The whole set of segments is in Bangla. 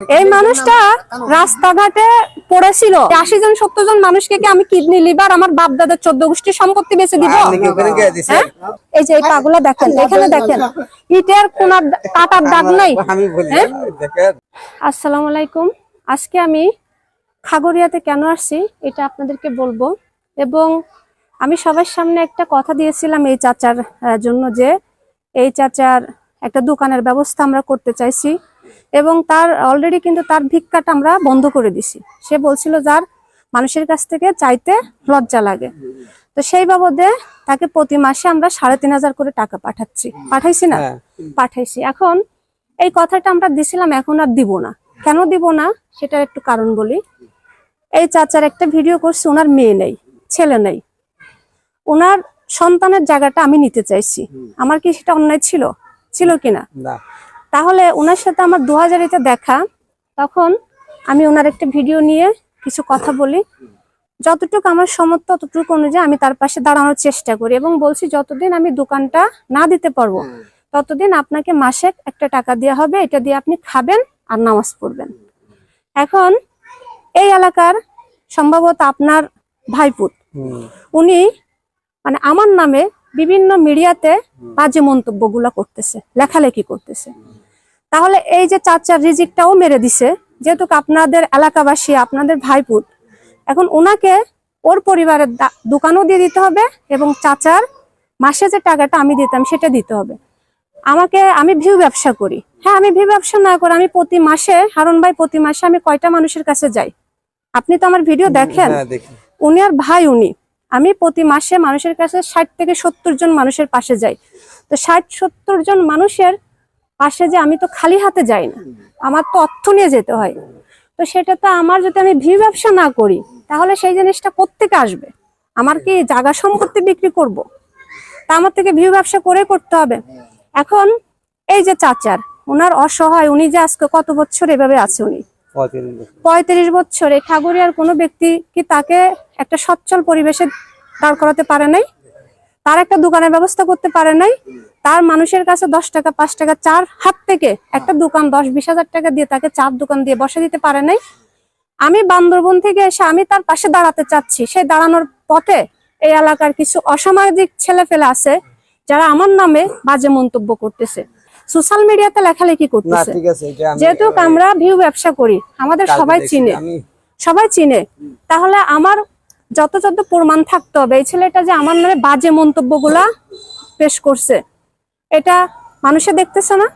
এই মানুষটা রাস্তাঘাটে পড়েছিল। আশি জন সত্তর জন মানুষকে কি আমি কিডনি লিভার আমার বাপ দাদার চোদ্দ গোষ্ঠীর সম্পত্তি বেঁচে দিব? হ্যাঁ? এই যে এই পাগুলা দেখেন এখানে দেখেন ইটের কোন কাটার দাগ নাই। হ্যাঁ? আসসালামু আলাইকুম। আজকে আমি খাগড়িয়াতে কেন আসছি এটা আপনাদেরকে বলব। এবং আমি সবার সামনে একটা কথা দিয়েছিলাম এই চাচার জন্য যে এই চাচার একটা দোকানের ব্যবস্থা আমরা করতে চাইছি। এবং তার অলরেডি কিন্তু তার ভিক্ষাটা আমরা বন্ধ করে দিছি। সে বলছিল যার মানুষের কাছ থেকে চাইতে লজ্জা লাগে। তো সেই বাবদে তাকে প্রতি মাসে আমরা সাড়ে তিন হাজার করে টাকা পাঠাচ্ছি। পাঠাইছি না? হ্যাঁ। পাঠাইছি। এখন এই কথাটা আমরা দিছিলাম এখন আর দিব না। কেন দিব না? সেটার একটু কারণ বলি। এই চাচার একটা ভিডিও করছে ওনার মেয়ে নেই ছেলে নেই। ওনার সন্তানের জায়গাটা আমি নিতে চাইছি। আমার কি সেটা অন্যায় ছিল? ছিল কিনা? তাহলে ওনার সাথে আমার দু হাজারিতে দেখা। তখন আমি ওনার একটা ভিডিও নিয়ে কিছু কথা বলি। যতটুকু আমার সমর্থ, ততটুকু অনুযায়ী আমি তার পাশে দাঁড়ানোর চেষ্টা করি এবং বলছি, যতদিন আমি দোকানটা না দিতে পারব, ততদিন আপনাকে মাসে একটা টাকা দেওয়া হবে। এটা দিয়ে আপনি খাবেন আর নামাজ পড়বেন। এখন এই এলাকার সম্ভবত আপনার ভাইপুত উনি মানে আমার নামে বিভিন্ন মিডিয়াতে বাজে মন্তব্যগুলো করতেছে, লেখালেখি করতেছে। তাহলে এই যে চাচার রিজিকটাও মেরে দিছে যেহেতু আপনাদের এলাকাবাসী আপনাদের ভাইপুত এখন ওনাকে ওর পরিবারের দোকানও দিয়ে দিতে হবে এবং চাচার মাসে যে টাকাটা আমি দিতাম সেটা দিতে হবে। আমাকে আমি ভিউ ব্যবসা করি। হ্যাঁ আমি ভিউ ব্যবসা না করে আমি প্রতি মাসে হারুন ভাই প্রতি মাসে আমি কয়টা মানুষের কাছে যাই? আপনি তো আমার ভিডিও দেখেন। হ্যাঁ উনি আর ভাই উনি। আমি প্রতি মাসে মানুষের কাছে ষাট থেকে সত্তর জন মানুষের পাশে যাই। তো ষাট সত্তর জন মানুষের পাশে যে আমি তো খালি হাতে যাই না আমার তো অর্থ নিয়ে যেতে হয়। তো সেটা তো আমার যদি আমি ভিউ ব্যবসা না করি তাহলে সেই জিনিসটা কোত্থেকে আসবে? আমার কি জায়গা সম্পত্তি বিক্রি করব। তা আমার থেকে ভিউ ব্যবসা করে করতে হবে। এখন এই যে চাচার ওনার অসহায় উনি যে আজকে কত বছর এভাবে আছে উনি? পঁয়ত্রিশ বছর। খাগড়িয়ার কোনো ব্যক্তি কি তাকে একটা সচ্ছল পরিবেশে দাঁড় করাতে পারে নাই? তার একটা দোকানের ব্যবস্থা করতে পারে নাই। তার মানুষের কাছে দশ টাকা পাঁচ টাকা চার হাত থেকে একটা দোকান দশ বিশ হাজার টাকা দিয়ে তাকে চার দোকান দিয়ে বসে দিতে পারে নাই। আমি বান্দরবন থেকে এসে আমি তার পাশে দাঁড়াতে চাচ্ছি। সেই দাঁড়ানোর পথে এই এলাকার কিছু অসামাজিক ছেলে ফেলে আছে যারা আমার নামে বাজে মন্তব্য করতেছে। সোশ্যাল মিডিয়াতে লেখালেখি করতেছে। যেহেতু আমরা ভিউ ব্যবসা করি আমাদের সবাই চিনে। সবাই চিনে। তাহলে আমার যত প্রমাণ থাকতে হবে। এই ছেলেটা যে আমার নামে বাজে মন্তব্যগুলা পেশ করছে, এটা মানুষে দেখতেছে না?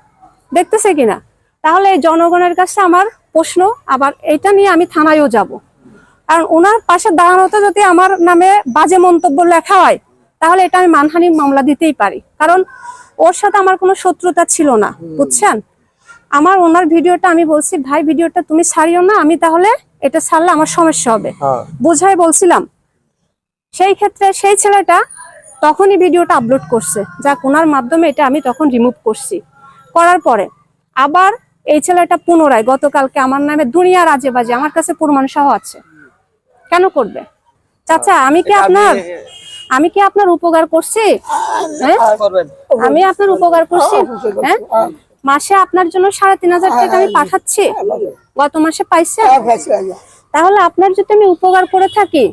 দেখতেছে কিনা? তাহলে জনগণের কাছে আমার প্রশ্ন, আবার এটা নিয়ে আমি থানায়ও যাব। কারণ ওনার পাশে দাঁড়ানোতে যদি আমার নামে বাজে মন্তব্য লেখা হয়, তাহলে এটা আমি মানহানি মামলা দিতেই পারি। কারণ ওর সাথে আমার কোনো শত্রুতা ছিল না, বুঝছেন? আমার ওনার ভিডিওটা আমি বলছি, ভাই, ভিডিওটা তুমি ছাড়িও না, আমি তাহলে এটা ছাড়লে আমার সমস্যা হবে। হ্যাঁ। বোঝাই বলছিলাম সেই ক্ষেত্রে সেই ছেলেটা তখনই ভিডিওটা আপলোড করছে। যা ওনার মাধ্যমে এটা আমি তখন রিমুভ করছি। করার পরে আবার এই ছেলেটা পুনরায় গতকালকে আমার নামে দুনিয়ার আজে বাজে আমার কাছে প্রমাণ সহ আছে। কেন করবে? চাচা আমি কি আপনার আমি কি আপনার উপকার করছি? হ্যাঁ? আমি আপনার উপকার করছি? হ্যাঁ মাসে আপনার জন্য সাড়ে তিন হাজার টাকা আমি পাঠাচ্ছি? গত মাসে পাইছেন? তাহলে আপনার যদি আমি উপকার করে থাকি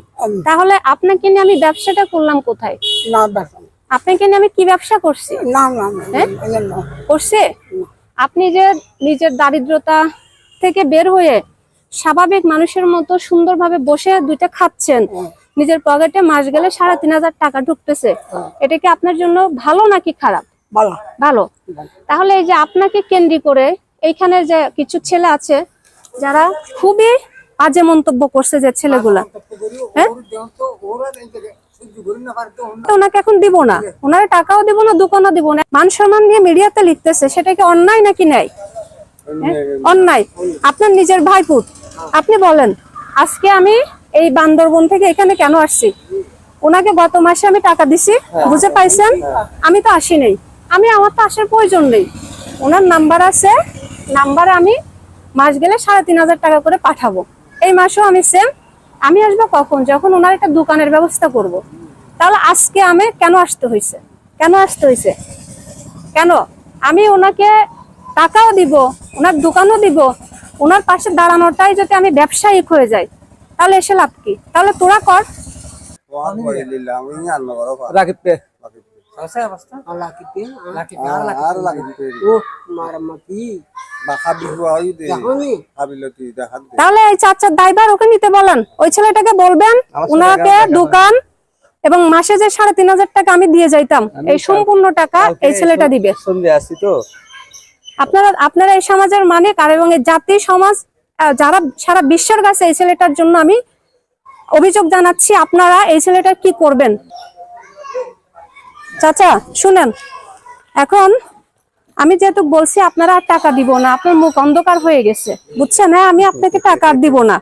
তাহলে আপনাকে নিয়ে আমি ব্যবসাটা করলাম কোথায়? আপনাকে নিয়ে আমি কি ব্যবসা করছি? হ্যাঁ? করছে? আপনি যে নিজের দারিদ্রতা থেকে বের হয়ে স্বাভাবিক মানুষের মতো সুন্দরভাবে বসে দুইটা খাচ্ছেন নিজের পকেটে মাস গেলে সাড়ে তিন হাজার টাকা ঢুকতেছে এটা কি আপনার জন্য ভালো নাকি খারাপ? ভালো। তাহলে এই যে আপনাকে কেন্দ্রি করে এইখানে যে কিছু ছেলে আছে যারা খুবই বাজে মন্তব্য করছে যে ছেলেগুলা হ্যাঁ? তো ওনাকে এখন দিব না। ওনারা টাকাও দিব না দোকানও দিব না। মান সম্মান নিয়ে মিডিয়াতে লিখতেছে সেটা কি অন্যায় নাকি নাই হ্যাঁ? অন্যায়। আপনার নিজের ভাইপুত আপনি বলেন আজকে আমি এই বান্দরবন থেকে এখানে কেন আসছি? ওনাকে গত মাসে আমি টাকা দিছি বুঝে পাইছেন? আমি তো আসি নাই। আমি আমার তো আসার প্রয়োজন নেই। ওনার নাম্বার আছে নাম্বার আমি মাস গেলে সাড়ে তিন হাজার টাকা করে পাঠাবো। এই মাসেও আমি সেম আমি আসব কখন? যখন ওনার একটা দোকানের ব্যবস্থা করব। তাহলে আজকে আমি কেন আসতে হয়েছে কেন আসতে হয়েছে কেন? আমি ওনাকে টাকাও দিব ওনার দোকানও দিব ওনার পাশে দাঁড়ানোটাই যদি আমি ব্যবসায়িক হয়ে যাই তাহলে এসে লাভ কি? তাহলে তোরা কর. রাকিব তাহলে এই চাচার দায়ভার ওকে নিতে বলেন। ওই ছেলেটাকে বলবেন ওনাকে দোকান এবং মাসে যে সাড়ে তিন হাজার টাকা আমি দিয়ে যাইতাম এই সম্পূর্ণ টাকা এই ছেলেটা দিবে। আসছি তো। আপনারা আপনারা এই সমাজের মালিক আর এবং এই জাতি সমাজ যারা সারা বিশ্বের কাছে এই ছেলেটার জন্য আমি অভিযোগ জানাচ্ছি আপনারা এই ছেলেটার কি করবেন? চাচা শুনেন এখন আমি যেহেতু বলছি আপনারা আর টাকা দিব না আপনার মুখ অন্ধকার হয়ে গেছে বুঝছেন? হ্যাঁ আমি আপনাকে টাকা আর দিব না।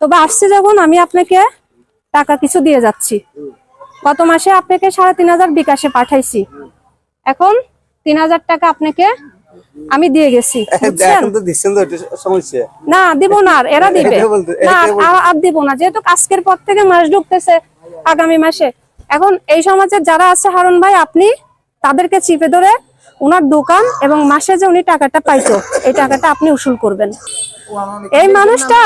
তবে আসছে যখন আমি আপনাকে টাকা কিছু দিয়ে যাচ্ছি। গত মাসে আপনাকে সাড়ে তিন হাজার বিকাশে পাঠাইছি। এখন তিন হাজার টাকা আপনাকে আমি দিয়ে গেছি না দিব না আর এরা দিবে। না আর- আর দিব না যেহেতু আজকের পর থেকে মাস ঢুকতেছে আগামী মাসে। এখন এই সমাজের যারা আছে হারুন ভাই আপনি তাদেরকে চিপে ধরে ওনার দোকান এবং মাসে যে উনি টাকাটা পাইতো এই টাকাটা আপনি উসুল করবেন। এই মানুষটা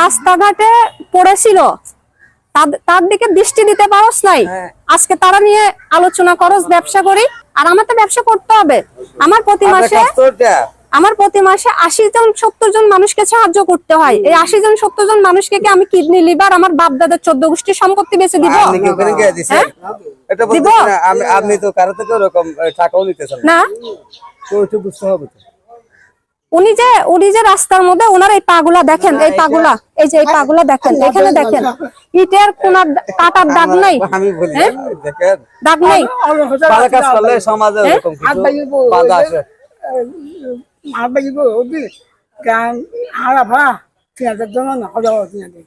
রাস্তাঘাটে পড়েছিল। তার দিকে দৃষ্টি দিতে পারস নাই। আজকে তারা নিয়ে আলোচনা করস ব্যবসা করি। আর আমার তো ব্যবসা করতে হবে। আমার প্রতি মাসে আমার প্রতি মাসে আশি জন সত্তর জন মানুষকে সাহায্য করতে হয়। এই আশি জন সত্তর জন মানুষকে কি আমি কিডনি লিভার আমার বাপ দাদার চোদ্দ গোষ্ঠীর সম্পত্তি বেঁচে দিব? আপনি কি ওখানে গিয়ে দিছেন? হ্যাঁ? এটা দিব? বলতেছেন না, আমি আপনি তো কারও থেকে ওরকম টাকাও নিতেছেন না। না? তো ওইটা বুঝতে হবে উনি যে উনি যে রাস্তার মধ্যে ওনার এই পাগুলা দেখেন এই পাগুলা এই যে এই পাগুলা দেখেন এখানে দেখেন ইটের কোনার কাটার দাগ নাই। আমি বলি হ্যাঁ? দেখেন। দাগ নাই। ভালো কাজ করলে সমাজে? এরকম কিছু বাধা আসে। Apa juga? Udah kan Arab lah. Tiada jangan ada tiada.